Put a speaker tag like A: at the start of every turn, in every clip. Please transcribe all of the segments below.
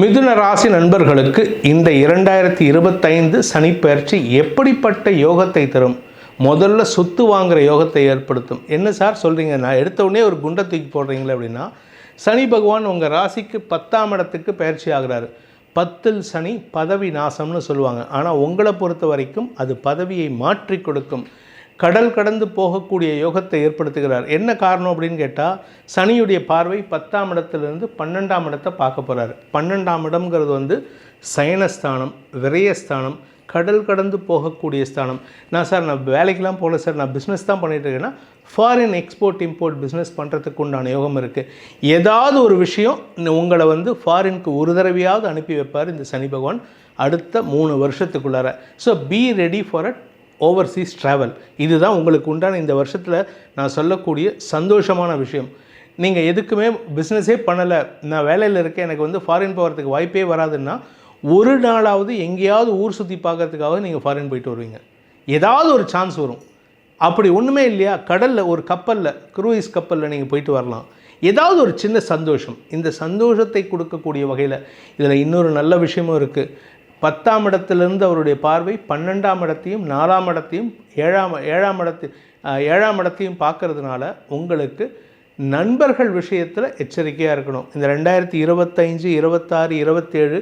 A: மிதுன ராசி நண்பர்களுக்கு இந்த இரண்டாயிரத்தி இருபத்தைந்து சனிப்பெயர்ச்சி எப்படிப்பட்ட யோகத்தை தரும்? முதல்ல சொத்து வாங்குற யோகத்தை ஏற்படுத்தும். என்ன சார் சொல்கிறீங்க நான் எடுத்த உடனே ஒரு குண்டை தூக்கி போடுறீங்களே அப்படின்னா சனி பகவான் உங்கள் ராசிக்கு பத்தாம் இடத்துக்கு பயிற்சி ஆகிறாரு. பத்தில் சனி பதவி நாசம்னு சொல்லுவாங்க. ஆனால் உங்களை பொறுத்த வரைக்கும் அது பதவியை மாற்றி கொடுக்கும். கடல் கடந்து போகக்கூடிய யோகத்தை ஏற்படுத்துகிறார். என்ன காரணம் அப்படின்னு கேட்டால் சனியுடைய பார்வை பத்தாம் இடத்துலேருந்து பன்னெண்டாம் இடத்தை பார்க்க போகிறார் பன்னெண்டாம் இடம்ங்கிறது வந்து சயனஸ்தானம் விரயஸ்தானம் கடல் கடந்து போகக்கூடிய ஸ்தானம். நான் சார் நான் வேலைக்கெலாம் போகல சார். நான் பிஸ்னஸ் தான் பண்ணிகிட்ருக்கேன்னா ஃபாரின் எக்ஸ்போர்ட் இம்போர்ட் பிஸ்னஸ் பண்ணுறதுக்கு உண்டான யோகம் இருக்குது ஏதாவது ஒரு விஷயம் உங்களை வந்து ஃபாரினுக்கு ஒரு தடவையாவது அனுப்பி வைப்பார் இந்த சனி பகவான் அடுத்த மூணு வருஷத்துக்குள்ளார. So be ready for at overseas travel இதுதான் உங்களுக்கு உண்டான இந்த வருஷத்தில் நான் சொல்லக்கூடிய சந்தோஷமான விஷயம். நீங்கள் எதுக்குமே பிஸ்னஸே பண்ணலை. நான் வேலையில் இருக்கேன். எனக்கு வந்து ஃபாரின் போகிறதுக்கு வாய்ப்பே வராதுன்னா ஒரு நாளாவது எங்கேயாவது ஊர் சுற்றி பார்க்கறதுக்காக நீங்கள் ஃபாரின் போயிட்டு வருவீங்க. ஏதாவது ஒரு சான்ஸ் வரும். அப்படி ஒன்றுமே இல்லையா? கடலில் ஒரு கப்பலில் க்ரூயிஸ் கப்பலில் நீங்கள் போயிட்டு வரலாம். ஏதாவது ஒரு சின்ன சந்தோஷம். இந்த சந்தோஷத்தை கொடுக்கக்கூடிய வகையில் இதில் இன்னொரு நல்ல விஷயமும் இருக்குது பத்தாம் இடத்திலிருந்து அவருடைய பார்வை பன்னெண்டாம் இடத்தையும் நாலாம் இடத்தையும் ஏழாம் ஏழாம் இடத்து ஏழாம் இடத்தையும் பார்க்கறதுனால உங்களுக்கு நண்பர்கள் விஷயத்தில் எச்சரிக்கையாக இருக்கணும். இந்த ரெண்டாயிரத்தி இருபத்தஞ்சு இருபத்தாறு இருபத்தேழு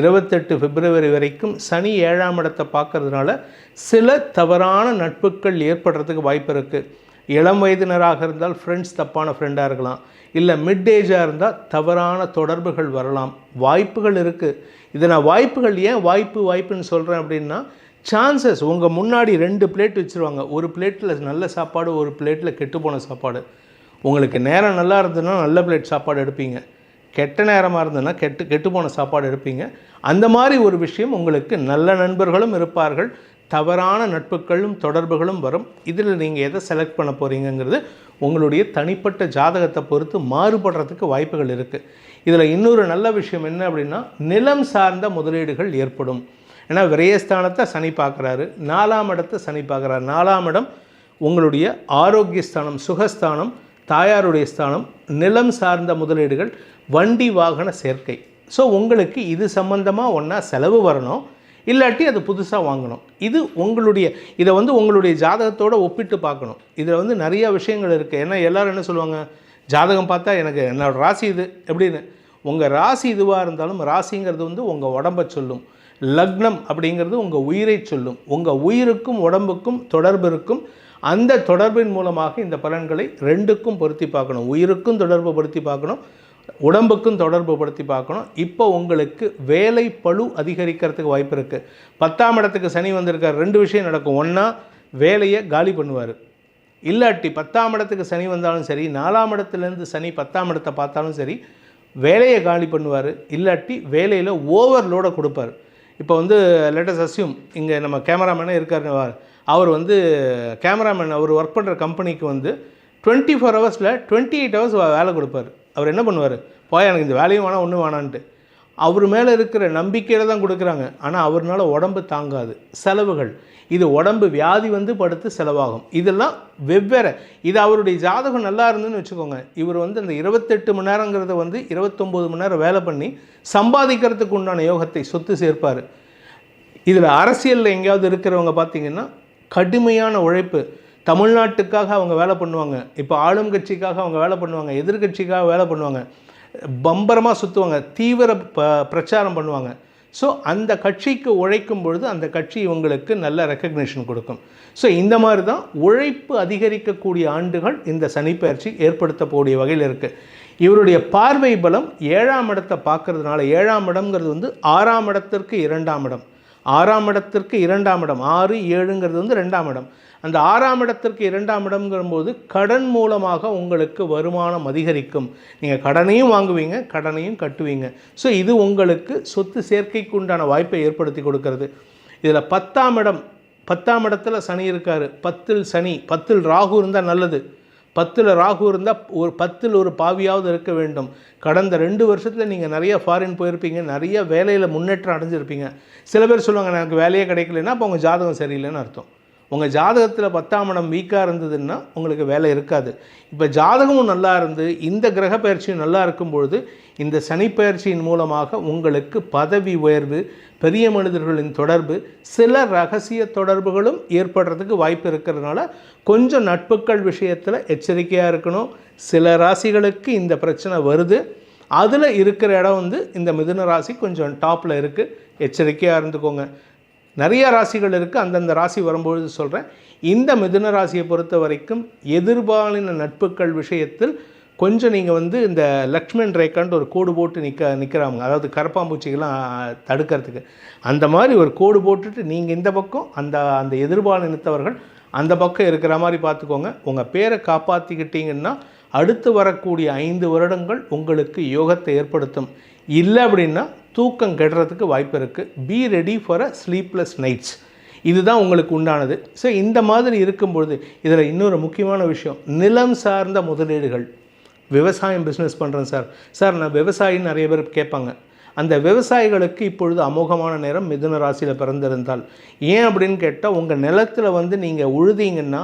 A: இருபத்தெட்டு பிப்ரவரி வரைக்கும் சனி ஏழாம் இடத்தை பார்க்கறதுனால சில தவறான நட்புகள் ஏற்படுறதுக்கு வாய்ப்பு இருக்குது இளம் வயதினராக இருந்தால் ஃப்ரெண்ட்ஸ் தப்பான ஃப்ரெண்டாக இருக்கலாம். இல்லை மிட் ஏஜாக இருந்தால் தவறான தொடர்புகள் வரலாம். வாய்ப்புகள் இருக்குது இதை நான் வாய்ப்புகள் ஏன் வாய்ப்பு வாய்ப்புன்னு சொல்கிறேன் அப்படின்னா சான்சஸ் உங்கள் முன்னாடி ரெண்டு பிளேட் வச்சுருவாங்க. ஒரு பிளேட்டில் நல்ல சாப்பாடு ஒரு பிளேட்டில் கெட்டுப்போன சாப்பாடு. உங்களுக்கு நேரம் நல்லா இருந்ததுன்னா நல்ல பிளேட் சாப்பாடு எடுப்பீங்க. கெட்ட நேரமாக இருந்ததுன்னா கெட்டு கெட்டுப்போன சாப்பாடு எடுப்பீங்க. அந்த மாதிரி ஒரு விஷயம் உங்களுக்கு நல்ல நண்பர்களும் இருப்பார்கள். தவறான நட்புகளும் தொடர்புகளும் வரும். இதில் நீங்கள் எதை செலக்ட் பண்ண போகிறீங்கங்கிறது உங்களுடைய தனிப்பட்ட ஜாதகத்தை பொறுத்து மாறுபடுறதுக்கு வாய்ப்புகள் இருக்குது இதில் இன்னொரு நல்ல விஷயம் என்ன அப்படின்னா நிலம் சார்ந்த முதலீடுகள் ஏற்படும். ஏன்னா விரயஸ்தானத்தை சனி பார்க்குறாரு நாலாம் இடத்தை சனி பார்க்குறாரு. நாலாம் இடம் உங்களுடைய ஆரோக்கியஸ்தானம் சுகஸ்தானம் தாயாருடைய ஸ்தானம் நிலம் சார்ந்த முதலீடுகள் வண்டி வாகன சேர்க்கை. ஸோ உங்களுக்கு இது சம்பந்தமாக ஒன்றா செலவு வரணும். இல்லாட்டி அது புதுசாக வாங்கணும். இது உங்களுடைய இதை வந்து உங்களுடைய ஜாதகத்தோடு ஒப்பிட்டு பார்க்கணும். இதில் வந்து நிறைய விஷயங்கள் இருக்குது ஏன்னா எல்லோரும் என்ன சொல்லுவாங்க? ஜாதகம் பார்த்தா எனக்கு என்னோடய ராசி இது எப்படின்னு உங்கள் ராசி இதுவாக இருந்தாலும் ராசிங்கிறது வந்து உங்கள் உடம்பை சொல்லும். லக்னம் அப்படிங்கிறது உங்கள் உயிரை சொல்லும். உங்கள் உயிருக்கும் உடம்புக்கும் தொடர்பு இருக்கும். அந்த தொடர்பின் மூலமாக இந்த பலன்களை ரெண்டுக்கும் பொருத்தி பார்க்கணும். உயிருக்கும் தொடர்பு படுத்தி பார்க்கணும். உடம்புக்கும் தொடர்பு படுத்தி பார்க்கணும். இப்போ உங்களுக்கு வேலை பளு அதிகரிக்கிறதுக்கு வாய்ப்பு இருக்குது பத்தாம் இடத்துக்கு சனி வந்திருக்கார். ரெண்டு விஷயம் நடக்கும். ஒன்றா வேலையை காலி பண்ணுவார். இல்லாட்டி பத்தாம் இடத்துக்கு சனி வந்தாலும் சரி நாலாம் இடத்துலேருந்து சனி பத்தாம் இடத்தை பார்த்தாலும் சரி வேலையை காலி பண்ணுவார். இல்லாட்டி வேலையில் ஓவர்லோடை கொடுப்பார். இப்போ வந்து லெட்டஸ் அஸ்யூம் இங்கே நம்ம கேமராமேனே இருக்கார் அவர் வந்து கேமராமேன் அவர் ஒர்க் பண்ணுற கம்பெனிக்கு வந்து டுவெண்ட்டி ஃபோர் ஹவர்ஸில் டுவெண்ட்டி எயிட் ஹவர்ஸ் வேலை கொடுப்பார். அவர் என்ன பண்ணுவார்? போய் எனக்கு இந்த வேலையும் வேணாம் ஒன்றும் வேணான்ட்டு. அவர் மேலே இருக்கிற நம்பிக்கையில் தான் கொடுக்குறாங்க. ஆனால் அவர்னால உடம்பு தாங்காது. செலவுகள். இது உடம்பு வியாதி வந்து படுத்து செலவாகும். இதெல்லாம் வெவ்வேறு. இது அவருடைய ஜாதகம் நல்லா இருந்துன்னு வச்சுக்கோங்க. இவர் வந்து அந்த இருபத்தெட்டு மணி நேரங்கிறத வந்து இருபத்தொம்போது மணி நேரம் வேலை பண்ணி சம்பாதிக்கிறதுக்கு உண்டான யோகத்தை சொத்து சேர்ப்பார். இதில் அரசியலில் எங்கேயாவது இருக்கிறவங்க பார்த்தீங்கன்னா கடுமையான உழைப்பு. தமிழ்நாட்டுக்காக அவங்க வேலை பண்ணுவாங்க. இப்போ ஆளும் கட்சிக்காக அவங்க வேலை பண்ணுவாங்க. எதிர்க்கட்சிக்காக வேலை பண்ணுவாங்க. பம்பரமாக சுற்றுவாங்க தீவிர ப பிரச்சாரம் பண்ணுவாங்க. ஸோ அந்த கட்சிக்கு உழைக்கும் பொழுது அந்த கட்சி இவங்களுக்கு நல்ல ரெக்கக்னேஷன் கொடுக்கும். ஸோ இந்த மாதிரி தான் உழைப்பு அதிகரிக்கக்கூடிய ஆண்டுகள் இந்த சனிப்பெயர்ச்சி ஏற்படுத்தக்கூடிய வகையில் இருக்குது இவருடைய பார்வை பலம் ஏழாம் இடத்தை பார்க்கறதுனால ஏழாம் இடம்ங்கிறது வந்து ஆறாம் இடத்திற்கு இரண்டாம் இடம். ஆறாம் இடத்திற்கு இரண்டாம் இடம். ஆறு ஏழுங்கிறது வந்து ரெண்டாம் இடம். அந்த ஆறாம் இடத்திற்கு இரண்டாம் இடம்ங்கிறபோது கடன் மூலமாக உங்களுக்கு வருமானம் அதிகரிக்கும். நீங்கள் கடனையும் வாங்குவீங்க கடனையும் கட்டுவீங்க. ஸோ இது உங்களுக்கு சொத்து சேர்க்கைக்கு உண்டான வாய்ப்பை ஏற்படுத்தி கொடுக்கறது. இதில் பத்தாம் இடம் பத்தாம் இடத்துல சனி இருக்கார். பத்தில் சனி பத்தில் ராகு இருந்தால் நல்லது. பத்தில் ராகு இருந்தால் ஒரு பத்தில் ஒரு பாவியாவது இருக்க வேண்டும். கடந்த ரெண்டு வருஷத்தில் நீங்கள் நிறைய ஃபாரின் போயிருப்பீங்க நிறைய வேலையில் முன்னேற்றம் அடைஞ்சிருப்பீங்க. சில பேர் சொல்லுவாங்க எனக்கு வேலையே கிடைக்கலன்னா அப்போ உங்கள் ஜாதகம் சரியில்லைன்னு அர்த்தம். உங்கள் ஜாதகத்தில் பத்தாம் இடம் வீக்காக இருந்ததுன்னா உங்களுக்கு வேலை இருக்காது. இப்போ ஜாதகமும் நல்லா இருந்து இந்த கிரக பயிற்சியும் நல்லா இருக்கும் பொழுது இந்த சனி பயிற்சியின் மூலமாக உங்களுக்கு பதவி உயர்வு பெரிய மனிதர்களின் தொடர்பு சில ரகசிய தொடர்புகளும் ஏற்படுறதுக்கு வாய்ப்பு இருக்கிறதுனால கொஞ்சம் நட்புக்கள் விஷயத்தில் எச்சரிக்கையாக இருக்கணும். சில ராசிகளுக்கு இந்த பிரச்சனை வருது. அதில் இருக்கிற இடம் வந்து இந்த மிதுன ராசி கொஞ்சம் டாப்பில் இருக்குது எச்சரிக்கையாக இருந்துக்கோங்க. நிறைய ராசிகள் இருக்குது அந்தந்த ராசி வரும்பொழுது சொல்கிறேன் இந்த மிதுன ராசியை பொறுத்த வரைக்கும் எதிர்பாலின நட்புகள் விஷயத்தில் கொஞ்சம் நீங்கள் வந்து இந்த லக்ஷ்மண் ரேக்கான்ட்டு ஒரு கோடு போட்டு நிற்க நிற்கிறாங்க அதாவது கரப்பாம்பூச்சிகள்லாம் தடுக்கிறதுக்கு. அந்த மாதிரி ஒரு கோடு போட்டுட்டு நீங்கள் இந்த பக்கம் அந்த அந்த எதிர்பாலினத்தவர்கள் அந்த பக்கம் இருக்கிற மாதிரி பார்த்துக்கோங்க. உங்கள் பேரை காப்பாற்றிக்கிட்டீங்கன்னா அடுத்து வரக்கூடிய ஐந்து வருடங்கள் உங்களுக்கு யோகத்தை ஏற்படுத்தும். இல்லை அப்படின்னா தூக்கம் கெடுறதுக்கு வாய்ப்பு இருக்குது be ready for a sleepless nights இதுதான் உங்களுக்கு உண்டானது. ஸோ இந்த மாதிரி இருக்கும்பொழுது இதில் இன்னொரு முக்கியமான விஷயம். நிலம் சார்ந்த முதலீடுகள். விவசாயம் பிஸ்னஸ் பண்ணுறேன் சார். சார் நான் விவசாயின்னு நிறைய பேர் கேட்பாங்க. அந்த விவசாயிகளுக்கு இப்பொழுது அமோகமான நேரம் மிதுன ராசியில் பிறந்திருந்தால். ஏன் அப்படின்னு கேட்டால் உங்கள் நிலத்தில் வந்து நீங்கள் உழுதீங்கன்னா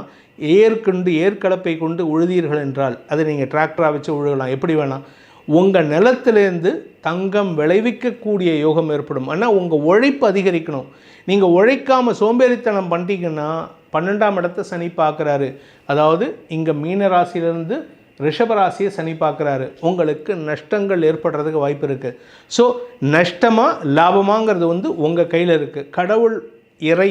A: ஏற்கொண்டு ஏற்கலப்பை கொண்டு உழுதீர்கள் என்றால் அதை நீங்கள் டிராக்டராக வச்சு உழுகலாம். எப்படி வேணாம். உங்கள் நிலத்திலேருந்து தங்கம் விளைவிக்கக்கூடிய யோகம் ஏற்படும். ஆனால் உங்கள் உழைப்பு அதிகரிக்கணும். நீங்கள் உழைக்காமல் சோம்பேறித்தனம் பண்ணிட்டீங்கன்னா பன்னெண்டாம் இடத்த சனி பார்க்குறாரு. அதாவது இங்கே மீன ராசியிலேருந்து ரிஷபராசியை சனி பார்க்குறாரு. உங்களுக்கு நஷ்டங்கள் ஏற்படுறதுக்கு வாய்ப்பு இருக்குது ஸோ நஷ்டமாக லாபமாங்கிறது வந்து உங்கள் கையில் இருக்குது கடவுள் இறை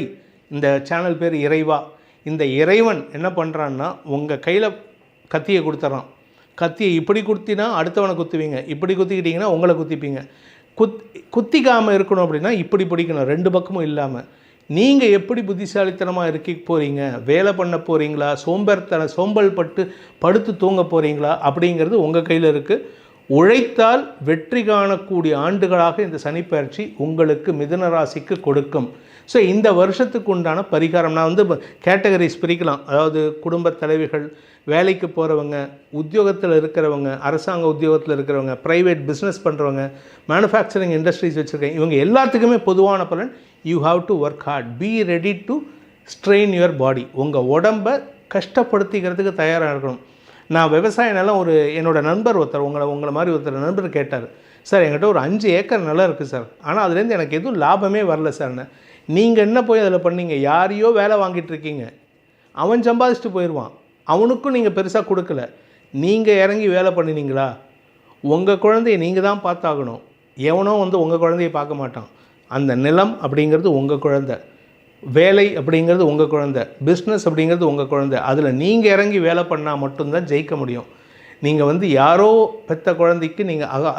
A: இந்த சேனல் பேர் இறைவா. இந்த இறைவன் என்ன பண்ணுறான்னா உங்கள் கையில் கத்தியை கொடுத்துட்றான் கத்தியை இப்படி குத்தினா அடுத்தவனை குத்துவீங்க. இப்படி குத்திக்கிட்டிங்கன்னா உங்களை குத்திப்பீங்க. குத் குத்திக்காமல் இருக்கணும் அப்படின்னா இப்படி பிடிக்கணும். ரெண்டு பக்கமும் இல்லாமல் நீங்கள் எப்படி புத்திசாலித்தனமாக இருக்க போகிறீங்க வேலை பண்ண போகிறீங்களா சோம்பேறித்தன சோம்பல் பட்டு படுத்து தூங்க போகிறீங்களா அப்படிங்கிறது உங்கள் கையில் இருக்குது உழைத்தால் வெற்றி காணக்கூடிய ஆண்டுகளாக இந்த சனிப்பயிற்சி உங்களுக்கு மிதுன ராசிக்கு கொடுக்கும். ஸோ இந்த வருஷத்துக்கு உண்டான பரிகாரம் நான் வந்து கேட்டகரிஸ் பிரிக்கலாம். அதாவது குடும்ப தலைவிகள் வேலைக்கு போகிறவங்க உத்தியோகத்தில் இருக்கிறவங்க அரசாங்க உத்தியோகத்தில் இருக்கிறவங்க ப்ரைவேட் பிஸ்னஸ் பண்ணுறவங்க மேனுஃபேக்சரிங் இண்டஸ்ட்ரீஸ் வச்சுருக்கேன். இவங்க எல்லாத்துக்குமே பொதுவான பலன் you have to work hard be ready to strain your body உங்கள் உடம்பை கஷ்டப்படுத்திக்கிறதுக்கு தயாராக இருக்கணும். நான் விவசாய நிலம் ஒரு என்னோடய நண்பர் ஒருத்தர் உங்களை உங்களை மாதிரி ஒருத்தர் நண்பர் கேட்டார். சார் என்கிட்ட ஒரு அஞ்சு ஏக்கர் நிலம் இருக்குது சார். ஆனால் அதுலேருந்து எனக்கு எதுவும் லாபமே வரல சார்னு நீங்கள் என்ன போய் அதில் பண்ணீங்க? யாரையோ வேலை வாங்கிட்டு இருக்கீங்க. அவன் சம்பாதிச்சுட்டு போயிடுவான் அவனுக்கும் நீங்கள் பெருசாக கொடுக்கல. நீங்கள் இறங்கி வேலை பண்ணினீங்களா? உங்கள் குழந்தைய நீங்கள் தான் பார்த்தாகணும். எவனோ வந்து உங்கள் குழந்தைய பார்க்க மாட்டான். அந்த நிலம் அப்படிங்கிறது உங்கள் குழந்தை. வேலை அப்படிங்கிறது உங்கள் குழந்தை பிஸ்னஸ் அப்படிங்கிறது உங்கள் குழந்தை. அதில் நீங்கள் இறங்கி வேலை பண்ணால் மட்டும்தான் ஜெயிக்க முடியும். நீங்கள் வந்து யாரோ பெத்த குழந்தைக்கு நீங்கள் அக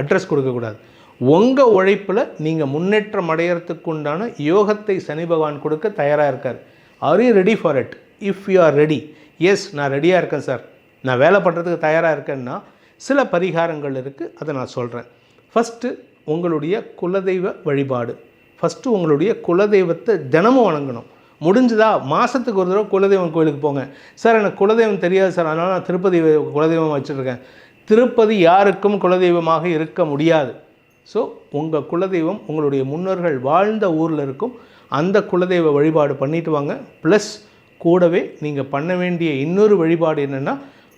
A: அட்ரஸ் கொடுக்கக்கூடாது உங்கள் உழைப்பில் நீங்கள் முன்னேற்றம் அடையிறதுக்கு உண்டான யோகத்தை சனி பகவான் கொடுக்க தயாராக இருக்கார். Are you ready for it if you are ready yes நான் ரெடியாக இருக்கேன் சார் நான் வேலை பண்ணுறதுக்கு தயாராக இருக்கேன்னா சில பரிகாரங்கள் இருக்குது அதை நான் சொல்கிறேன் ஃபஸ்ட்டு உங்களுடைய குலதெய்வ வழிபாடு. ஃபஸ்ட்டு உங்களுடைய குலதெய்வத்தை தினமும் வணங்கணும். முடிஞ்சுதா? மாதத்துக்கு ஒரு தடவை குலதெய்வம் கோயிலுக்கு போங்க. சார் எனக்கு குலதெய்வம் தெரியாது சார். அதனால் நான் திருப்பதி குலதெய்வம் வச்சுருக்கேன். திருப்பதி யாருக்கும் குலதெய்வமாக இருக்க முடியாது. ஸோ உங்கள் குலதெய்வம் உங்களுடைய முன்னோர்கள் வாழ்ந்த ஊரில் இருக்கும். அந்த குலதெய்வ வழிபாடு பண்ணிட்டு வாங்க. ப்ளஸ் கூடவே நீங்கள் பண்ண வேண்டிய இன்னொரு வழிபாடு என்னென்னா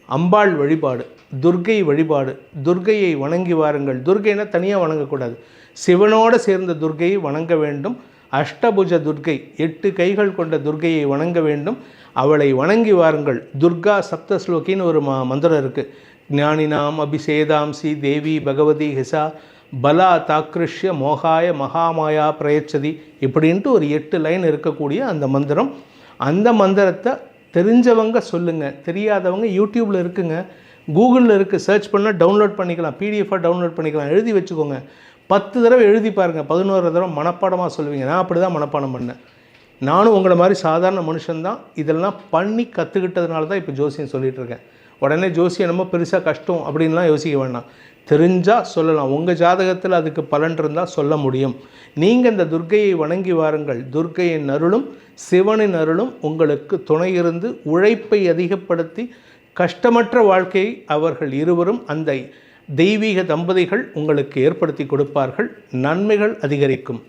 A: அம்பாள் வழிபாடு துர்கை வழிபாடு. துர்கையை வணங்கி வாருங்கள். துர்கைனா தனியாக வணங்கக்கூடாது. சிவனோடு சேர்ந்த துர்கையை வணங்க வேண்டும். அஷ்டபுஜ துர்கை எட்டு கைகள் கொண்ட துர்கையை வணங்க வேண்டும். அவளை வணங்கி வாருங்கள். துர்கா சப்தஸ்லோகின்னு ஒரு மா மந்திரம் இருக்குது ஞானினாம் அபிஷேதாம்சி தேவி பகவதி ஹிசா பலா தாக்கிருஷ்ய மோகாய மகாமாயா பிரயச்சதி இப்படின்ட்டு ஒரு எட்டு லைன் இருக்கக்கூடிய அந்த மந்திரம். அந்த மந்திரத்தை தெரிஞ்சவங்க சொல்லுங்கள் தெரியாதவங்க யூடியூப்பில் இருக்குங்க. கூகுளில் இருக்குது சர்ச் பண்ணால் டவுன்லோட் பண்ணிக்கலாம். பிடிஎஃபாக டவுன்லோட் பண்ணிக்கலாம். எழுதி வச்சுக்கோங்க. பத்து தடவை எழுதி பாருங்கள் பதினோரு தடவை மனப்பாடமாக சொல்லுவீங்க. நான் அப்படி தான் மனப்பாடம் பண்ணேன். நானும் உங்களை மாதிரி சாதாரண மனுஷன்தான். இதெல்லாம் பண்ணி கற்றுக்கிட்டதுனால தான் இப்போ ஜோசியம் சொல்லிகிட்டு இருக்கேன். உடனே ஜோசியம் நம்ம பெருசாக கஷ்டம் அப்படின்லாம் யோசிக்க வேண்டாம் தெரிஞ்சால் சொல்லலாம். உங்கள் ஜாதகத்தில் அதுக்கு பலன் இருந்தால் சொல்ல முடியும். நீங்கள் இந்த துர்க்கையை வணங்கி வாருங்கள். துர்க்கையின் அருளும் சிவனின் அருளும் உங்களுக்கு துணை இருந்து உழைப்பை அதிகப்படுத்தி கஷ்டமற்ற வாழ்க்கையை அவர்கள் இருவரும் அந்த தெய்வீக தம்பதிகள் உங்களுக்கு ஏற்படுத்தி கொடுப்பார்கள். நன்மைகள் அதிகரிக்கும்.